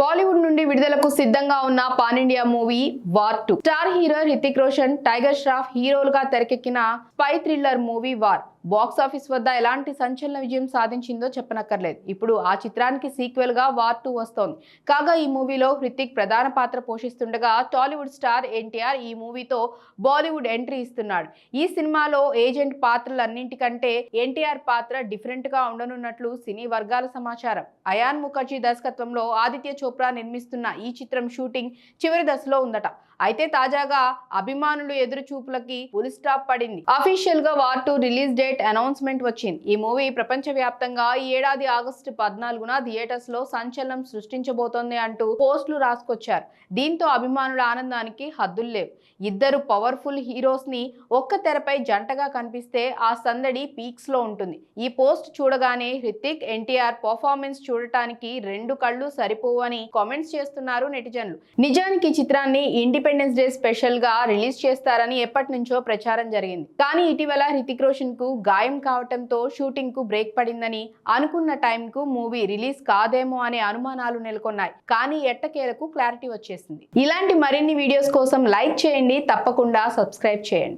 బాలీవుడ్ నుండి విడుదలకు సిద్ధంగా ఉన్న pan India movie war two. Star hero Hrithik Roshan Tiger Shroff హీరోలుగా తెరకెక్కిన spy thriller movie war. Box office వద్ద ఎలాంటి సంచలన విజయం సాధించిందో చెప్పనక్కర్లేదు. ఇప్పుడు ఆ చిత్రానికి సీక్వెల్గా వార్ టూ వస్తోంది. కాగా ఈ మూవీలో హృతిక్ ప్రధాన పాత్ర పోషిస్తుండగా టాలీవుడ్ స్టార్ ఎన్టీఆర్ ఈ మూవీతో బాలీవుడ్ ఎంట్రీ ఇస్తున్నాడు. ఈ సినిమాలో ఏజెంట్ పాత్రలన్నింటికంటే ఎన్టీఆర్ పాత్ర డిఫరెంట్గా ఉండనున్నట్లు సినీ వర్గాల సమాచారం. అయాన్ ముఖర్జీ దర్శకత్వంలో ఆదిత్య చోప్రా నిర్మిస్తున్న ఈ చిత్రం షూటింగ్ చివరి దశలో ఉందట. అయితే తాజాగా అభిమానులు ఎదురు చూపులకి పులి స్టాప్ పడింది. అఫీషియల్గా war two release date announcement వచ్చింది. ఈ మూవీ ప్రపంచ వ్యాప్తంగా ఈ ఏడాది ఆగస్టు పద్నాలుగున థియేటర్స్లో సంచలనం సృష్టించబోతోంది అంటూ పోస్టులు రాసుకొచ్చారు. దీంతో అభిమానుల ఆనందానికి హద్దులు లేవు. ఇద్దరు పవర్ఫుల్ హీరోస్ని ఒక్క తెరపై జంటగా కనిపిస్తే ఆ సందడి పీక్స్లో ఉంటుంది. ఈ పోస్ట్ చూడగానే హృతిక్ ఎన్టీఆర్ పర్ఫార్మెన్స్ చూడటానికి రెండు కళ్ళు సరిపోవని కామెంట్స్ చేస్తున్నారు నెటిజన్లు. నిజానికి చిత్రాన్ని ఇండిపెండెంట్ ఇండిపెండెన్స్ డే స్పెషల్గా రిలీజ్ చేస్తారని ఎప్పటి నుంచో ప్రచారం జరిగింది. కానీ ఇటీవల హృతిక్ రోషన్కు గాయం కావటంతో షూటింగ్కు బ్రేక్ పడిందని అనుకున్న టైం కు మూవీ రిలీజ్ కాదేమో అనే అనుమానాలు నెలకొన్నాయి. కానీ ఎట్టకేలకు క్లారిటీ వచ్చేసింది. ఇలాంటి మరిన్ని వీడియోస్ కోసం లైక్ చేయండి తప్పకుండా సబ్స్క్రైబ్ చేయండి.